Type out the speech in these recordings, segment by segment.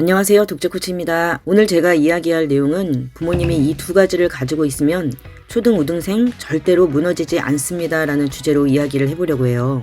안녕하세요. 독재코치입니다. 오늘 제가 이야기할 내용은 부모님이 이 두 가지를 가지고 있으면 초등, 우등생 절대로 무너지지 않습니다. 라는 주제로 이야기를 해보려고 해요.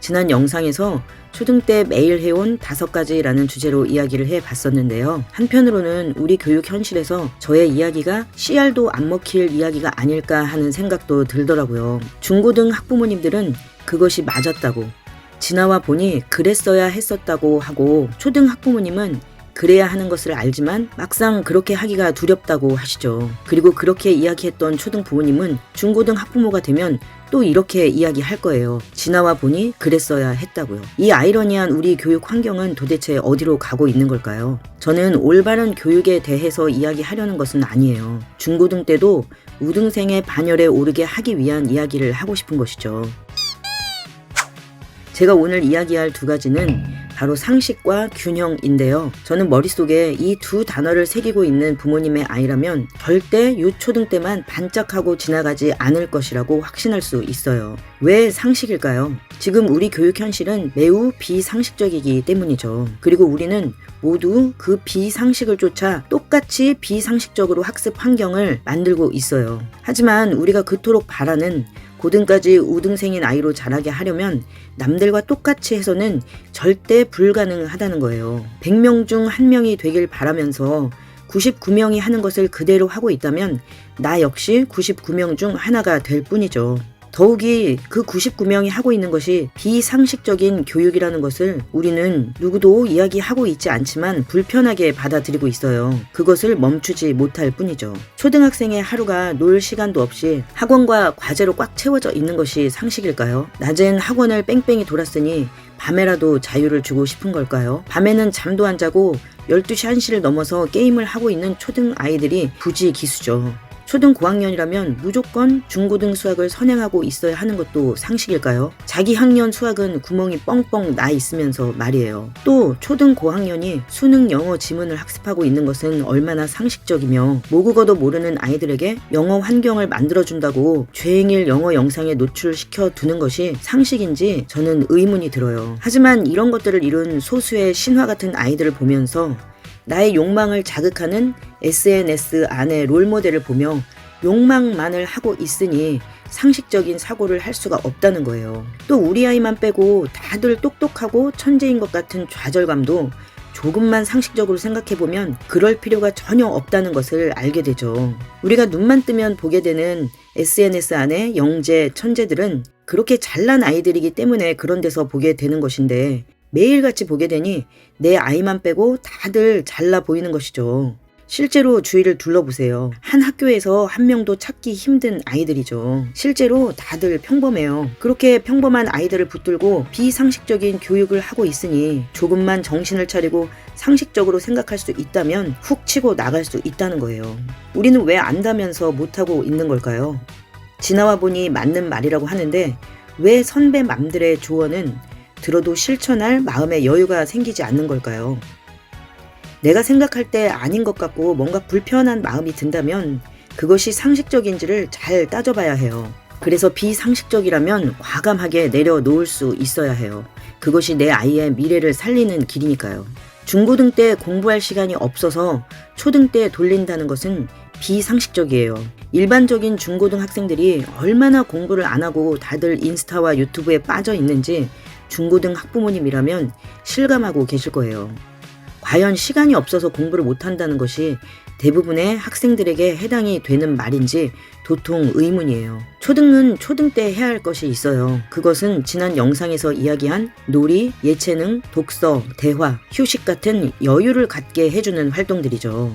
지난 영상에서 초등 때 매일 해온 다섯 가지라는 주제로 이야기를 해 봤었는데요. 한편으로는 우리 교육 현실에서 저의 이야기가 씨알도 안 먹힐 이야기가 아닐까 하는 생각도 들더라고요. 중고등 학부모님들은 그것이 맞았다고 지나와 보니 그랬어야 했었다고 하고 초등 학부모님은 그래야 하는 것을 알지만 막상 그렇게 하기가 두렵다고 하시죠. 그리고 그렇게 이야기했던 초등 부모님은 중고등 학부모가 되면 또 이렇게 이야기할 거예요. 지나와 보니 그랬어야 했다고요. 이 아이러니한 우리 교육 환경은 도대체 어디로 가고 있는 걸까요? 저는 올바른 교육에 대해서 이야기하려는 것은 아니에요. 중고등 때도 우등생의 반열에 오르게 하기 위한 이야기를 하고 싶은 것이죠. 제가 오늘 이야기할 두 가지는 바로 상식과 균형인데요. 저는 머릿속에 이 두 단어를 새기고 있는 부모님의 아이라면 절대 유초등 때만 반짝하고 지나가지 않을 것이라고 확신할 수 있어요. 왜 상식일까요? 지금 우리 교육 현실은 매우 비상식적이기 때문이죠. 그리고 우리는 모두 그 비상식을 쫓아 똑같이 비상식적으로 학습 환경을 만들고 있어요. 하지만 우리가 그토록 바라는 고등까지 우등생인 아이로 자라게 하려면 남들과 똑같이 해서는 절대 불가능하다는 거예요. 100명 중한 명이 되길 바라면서 99명이 하는 것을 그대로 하고 있다면 나 역시 99명 중 하나가 될 뿐이죠. 더욱이 그 99명이 하고 있는 것이 비상식적인 교육이라는 것을 우리는 누구도 이야기하고 있지 않지만 불편하게 받아들이고 있어요. 그것을 멈추지 못할 뿐이죠. 초등학생의 하루가 놀 시간도 없이 학원과 과제로 꽉 채워져 있는 것이 상식일까요? 낮엔 학원을 뺑뺑이 돌았으니 밤에라도 자유를 주고 싶은 걸까요? 밤에는 잠도 안 자고 12시 1시를 넘어서 게임을 하고 있는 초등 아이들이 부지 기수죠. 초등 고학년이라면 무조건 중고등 수학을 선행하고 있어야 하는 것도 상식일까요? 자기 학년 수학은 구멍이 뻥뻥 나 있으면서 말이에요. 또 초등 고학년이 수능 영어 지문을 학습하고 있는 것은 얼마나 상식적이며 모국어도 모르는 아이들에게 영어 환경을 만들어준다고 죄행일 영어 영상에 노출시켜 두는 것이 상식인지 저는 의문이 들어요. 하지만 이런 것들을 이룬 소수의 신화 같은 아이들을 보면서 나의 욕망을 자극하는 SNS 안의 롤모델을 보며 욕망만을 하고 있으니 상식적인 사고를 할 수가 없다는 거예요. 또 우리 아이만 빼고 다들 똑똑하고 천재인 것 같은 좌절감도 조금만 상식적으로 생각해보면 그럴 필요가 전혀 없다는 것을 알게 되죠. 우리가 눈만 뜨면 보게 되는 SNS 안의 영재, 천재들은 그렇게 잘난 아이들이기 때문에 그런 데서 보게 되는 것인데 매일같이 보게 되니 내 아이만 빼고 다들 잘나 보이는 것이죠. 실제로 주위를 둘러보세요. 한 학교에서 한 명도 찾기 힘든 아이들이죠. 실제로 다들 평범해요. 그렇게 평범한 아이들을 붙들고 비상식적인 교육을 하고 있으니 조금만 정신을 차리고 상식적으로 생각할 수 있다면 훅 치고 나갈 수 있다는 거예요. 우리는 왜 안다면서 못하고 있는 걸까요? 지나와 보니 맞는 말이라고 하는데 왜 선배 맘들의 조언은 들어도 실천할 마음의 여유가 생기지 않는 걸까요? 내가 생각할 때 아닌 것 같고 뭔가 불편한 마음이 든다면 그것이 상식적인지를 잘 따져봐야 해요. 그래서 비상식적이라면 과감하게 내려놓을 수 있어야 해요. 그것이 내 아이의 미래를 살리는 길이니까요. 중고등 때 공부할 시간이 없어서 초등 때 돌린다는 것은 비상식적이에요. 일반적인 중고등 학생들이 얼마나 공부를 안 하고 다들 인스타와 유튜브에 빠져 있는지 중고등 학부모님이라면 실감하고 계실 거예요. 과연 시간이 없어서 공부를 못한다는 것이 대부분의 학생들에게 해당이 되는 말인지 도통 의문이에요. 초등은 초등 때 해야 할 것이 있어요. 그것은 지난 영상에서 이야기한 놀이, 예체능, 독서, 대화, 휴식 같은 여유를 갖게 해주는 활동들이죠.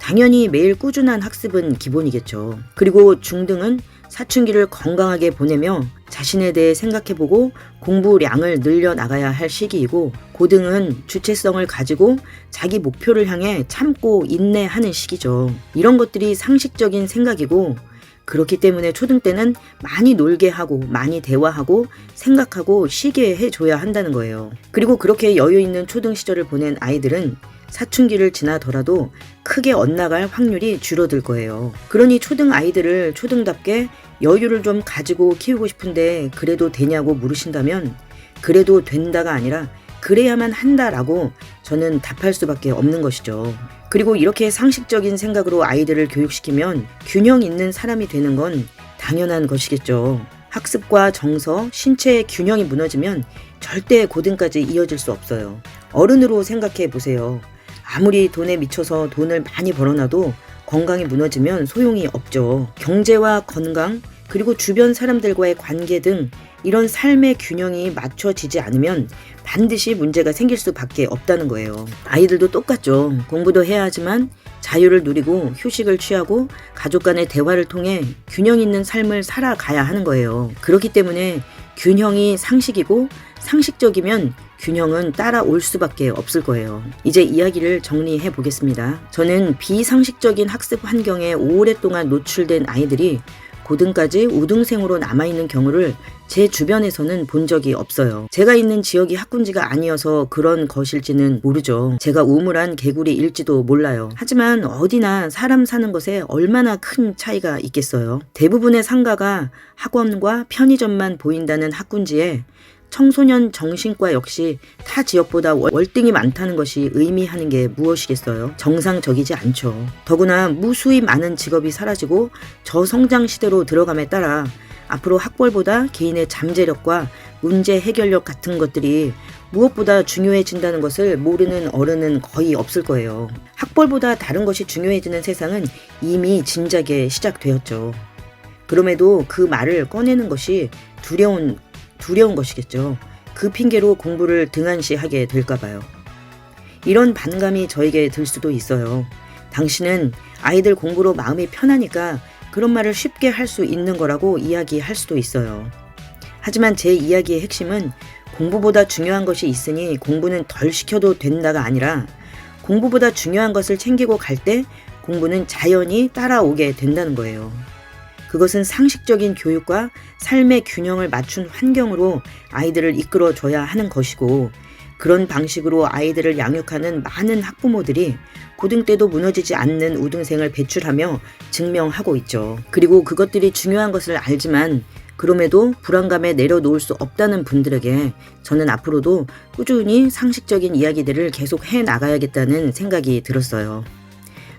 당연히 매일 꾸준한 학습은 기본이겠죠. 그리고 중등은 사춘기를 건강하게 보내며 자신에 대해 생각해보고 공부량을 늘려나가야 할 시기이고 고등은 주체성을 가지고 자기 목표를 향해 참고 인내하는 시기죠. 이런 것들이 상식적인 생각이고 그렇기 때문에 초등 때는 많이 놀게 하고 많이 대화하고 생각하고 쉬게 해줘야 한다는 거예요. 그리고 그렇게 여유 있는 초등 시절을 보낸 아이들은 사춘기를 지나더라도 크게 엇나갈 확률이 줄어들 거예요. 그러니 초등 아이들을 초등답게 여유를 좀 가지고 키우고 싶은데 그래도 되냐고 물으신다면 그래도 된다가 아니라 그래야만 한다라고 저는 답할 수밖에 없는 것이죠. 그리고 이렇게 상식적인 생각으로 아이들을 교육시키면 균형 있는 사람이 되는 건 당연한 것이겠죠. 학습과 정서, 신체의 균형이 무너지면 절대 고등까지 이어질 수 없어요. 어른으로 생각해 보세요. 아무리 돈에 미쳐서 돈을 많이 벌어놔도 건강이 무너지면 소용이 없죠. 경제와 건강, 그리고 주변 사람들과의 관계 등 이런 삶의 균형이 맞춰지지 않으면 반드시 문제가 생길 수밖에 없다는 거예요. 아이들도 똑같죠. 공부도 해야 하지만 자유를 누리고 휴식을 취하고 가족 간의 대화를 통해 균형 있는 삶을 살아가야 하는 거예요. 그렇기 때문에 균형이 상식이고 상식적이면 균형은 따라올 수밖에 없을 거예요. 이제 이야기를 정리해 보겠습니다. 저는 비상식적인 학습 환경에 오랫동안 노출된 아이들이 고등까지 우등생으로 남아있는 경우를 제 주변에서는 본 적이 없어요. 제가 있는 지역이 학군지가 아니어서 그런 것일지는 모르죠. 제가 우물한 개구리일지도 몰라요. 하지만 어디나 사람 사는 것에 얼마나 큰 차이가 있겠어요. 대부분의 상가가 학원과 편의점만 보인다는 학군지에 청소년 정신과 역시 타 지역보다 월등히 많다는 것이 의미하는 게 무엇이겠어요? 정상적이지 않죠. 더구나 무수히 많은 직업이 사라지고 저성장 시대로 들어감에 따라 앞으로 학벌보다 개인의 잠재력과 문제 해결력 같은 것들이 무엇보다 중요해진다는 것을 모르는 어른은 거의 없을 거예요. 학벌보다 다른 것이 중요해지는 세상은 이미 진작에 시작되었죠. 그럼에도 그 말을 꺼내는 것이 두려운 두려운 것이겠죠. 그 핑계로 공부를 등한시하게 될까봐요. 이런 반감이 저에게 들 수도 있어요. 당신은 아이들 공부로 마음이 편하니까 그런 말을 쉽게 할 수 있는 거라고 이야기할 수도 있어요. 하지만 제 이야기의 핵심은 공부보다 중요한 것이 있으니 공부는 덜 시켜도 된다가 아니라 공부보다 중요한 것을 챙기고 갈 때 공부는 자연히 따라오게 된다는 거예요. 그것은 상식적인 교육과 삶의 균형을 맞춘 환경으로 아이들을 이끌어 줘야 하는 것이고 그런 방식으로 아이들을 양육하는 많은 학부모들이 고등 때도 무너지지 않는 우등생을 배출하며 증명하고 있죠. 그리고 그것들이 중요한 것을 알지만 그럼에도 불안감에 내려놓을 수 없다는 분들에게 저는 앞으로도 꾸준히 상식적인 이야기들을 계속 해 나가야겠다는 생각이 들었어요.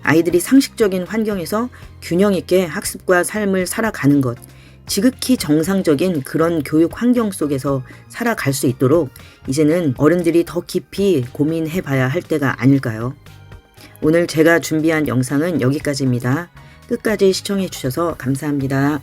아이들이 상식적인 환경에서 균형 있게 학습과 삶을 살아가는 것, 지극히 정상적인 그런 교육 환경 속에서 살아갈 수 있도록 이제는 어른들이 더 깊이 고민해 봐야 할 때가 아닐까요? 오늘 제가 준비한 영상은 여기까지입니다. 끝까지 시청해 주셔서 감사합니다.